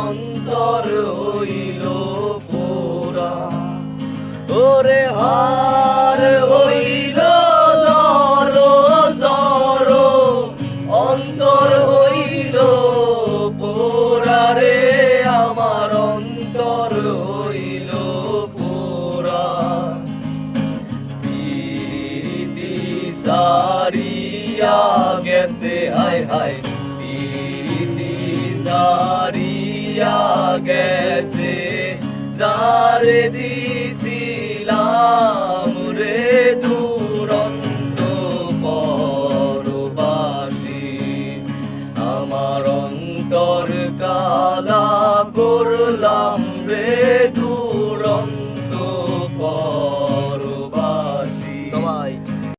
অন্তর হইল পোরা ওরে হার অন্তর হইল পোরারে আমার অন্তর হইল পিরিতি সারিয়া গেছে হায় হায় পিরিতি সারিয়া গেছে, যারে দিছিলাম আমার অন্তর কালা করলাম রে।